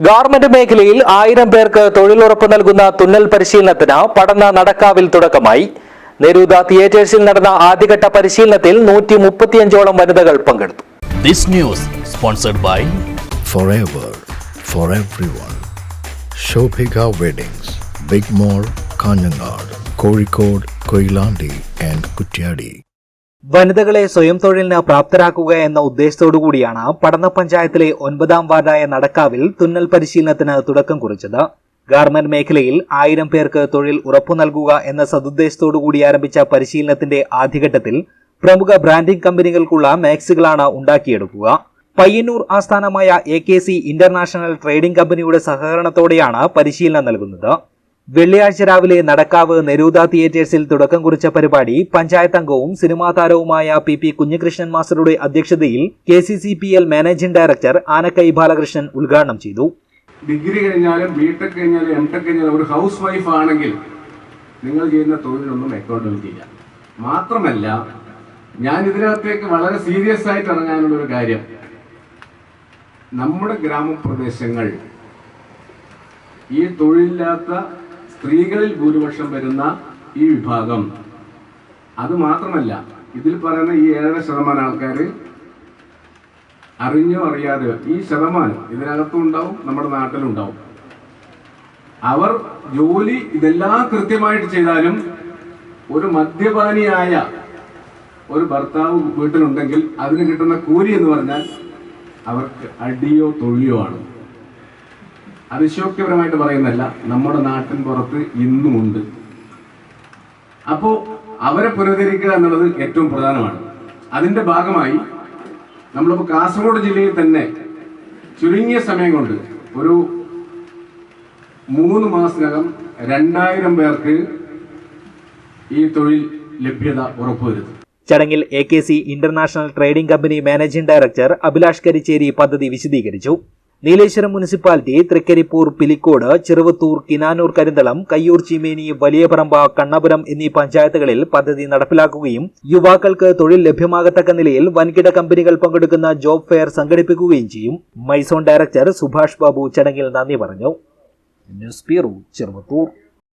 Garment മേഖലയിൽ ആയിരം പേർക്ക് തൊഴിലുറപ്പ് നൽകുന്ന തുന്നൽ പരിശീലനത്തിന് പടന്ന നടക്കാവിൽ തുടക്കമായി നെരൂദ തിയേറ്റേഴ്സിൽ നടന്ന ആദ്യഘട്ട പരിശീലനത്തിൽ നൂറ്റി മുപ്പത്തിയഞ്ചോളം വനിതകൾ പങ്കെടുത്തു This news sponsored by forever for everyone. Shobhika Weddings, Big mall Kanhangad Kozhikode Koilandi and Kutyadi. വനിതകളെ സ്വയം തൊഴിലിന് പ്രാപ്തരാക്കുക എന്ന ഉദ്ദേശത്തോടുകൂടിയാണ് പടന്ന പഞ്ചായത്തിലെ ഒൻപതാം വാർഡായ നടക്കാവിൽ തുന്നൽ പരിശീലനത്തിന് തുടക്കം കുറിച്ചത്. ഗാർമെന്റ് മേഖലയിൽ ആയിരം പേർക്ക് തൊഴിൽ ഉറപ്പു നൽകുക എന്ന സതുദ്ദേശത്തോടുകൂടി ആരംഭിച്ച പരിശീലനത്തിന്റെ ആദ്യഘട്ടത്തിൽ പ്രമുഖ ബ്രാൻഡിംഗ് കമ്പനികൾക്കുള്ള മാക്സുകളാണ് ഉണ്ടാക്കിയെടുക്കുക. പയ്യന്നൂർ ആസ്ഥാനമായ A K C international trading കമ്പനിയുടെ സഹകരണത്തോടെയാണ് പരിശീലനം നൽകുന്നത്. വെള്ളിയാഴ്ച രാവിലെ നടക്കാവ് നെരൂദ തിയേറ്റേഴ്സിൽ തുടക്കം കുറിച്ച പരിപാടി പഞ്ചായത്ത് അംഗവും സിനിമാ താരവുമായ പി പി കുഞ്ഞികൃഷ്ണൻ മാസ്റ്ററുടെ അധ്യക്ഷതയിൽ K C C P L managing director Anakkai Balakrishnan ഉദ്ഘാടനം ചെയ്തു. ഡിഗ്രി കഴിഞ്ഞാലും ബിടെക് കഴിഞ്ഞാലും എം ടെക് കഴിഞ്ഞാലും ഒരു ഹൗസ് വൈഫ് ആണെങ്കിൽ നിങ്ങൾ ചെയ്യുന്ന തൊഴിലൊന്നും അക്കൗണ്ടബിലിറ്റി ഇല്ല. മാത്രമല്ല ഞാൻ ഇതിനകത്തേക്ക് വളരെ സീരിയസ് ആയിട്ട് ഇറങ്ങാനുള്ള ഒരു കാര്യം. നമ്മുടെ ഗ്രാമപ്രദേശങ്ങൾ ഈ തൊഴിലില്ലാത്ത സ്ത്രീകളിൽ ഭൂരിപക്ഷം വരുന്ന ഈ വിഭാഗം. അത് മാത്രമല്ല ഇതിൽ പറയുന്ന ഈ ഏഴര ശതമാനം ആൾക്കാർ അറിഞ്ഞോ അറിയാതെയോ ഈ ശതമാനം ഇതിനകത്തും ഉണ്ടാവും നമ്മുടെ നാട്ടിലും ഉണ്ടാവും. അവർ ജോലി ഇതെല്ലാം കൃത്യമായിട്ട് ചെയ്താലും ഒരു മദ്യപാനിയായ ഒരു ഭർത്താവ് വീട്ടിലുണ്ടെങ്കിൽ അതിന് കിട്ടുന്ന കൂലി എന്ന് പറഞ്ഞാൽ അവർക്ക് അടിയോ തൊഴിയോ ആണ്. അതിശോക്തിപരമായിട്ട് പറയുന്നല്ല നമ്മുടെ നാട്ടിൻ പുറത്ത് ഇന്നുമുണ്ട് അപ്പോൾ അവരെ പുനരുദ്ധരിക്കുക എന്നുള്ളത് ഏറ്റവും പ്രധാനമാണ്. അതിന്റെ ഭാഗമായി നമ്മളിപ്പോൾ കാസർഗോഡ് ജില്ലയിൽ തന്നെ ചുരുങ്ങിയ സമയം കൊണ്ട് ഒരു മൂന്ന് മാസത്തിനകം രണ്ടായിരം പേർക്ക് ഈ തൊഴിൽ ലഭ്യത ഉറപ്പുവരുത്തും ചടങ്ങിൽ A K C international trading company managing director Abhilash Karicheri പദ്ധതി വിശദീകരിച്ചു. നീലേശ്വരം മുനിസിപ്പാലിറ്റി തൃക്കരിപ്പൂർ പിലിക്കോട് ചെറുവത്തൂർ കിനാനൂർ കരിന്തളം കയ്യൂർ ചീമേനി വലിയപറമ്പ കണ്ണപുരം എന്നീ പഞ്ചായത്തുകളിൽ പദ്ധതി നടപ്പിലാക്കുകയും യുവാക്കൾക്ക് തൊഴിൽ ലഭ്യമാകത്തക്ക നിലയിൽ വൻകിട കമ്പനികൾ പങ്കെടുക്കുന്ന ജോബ് ഫെയർ സംഘടിപ്പിക്കുകയും ചെയ്യും. മൈസോൺ ഡയറക്ടർ സുഭാഷ് ബാബു ചടങ്ങിൽ നന്ദി പറഞ്ഞു. News bureau Cheruvathur.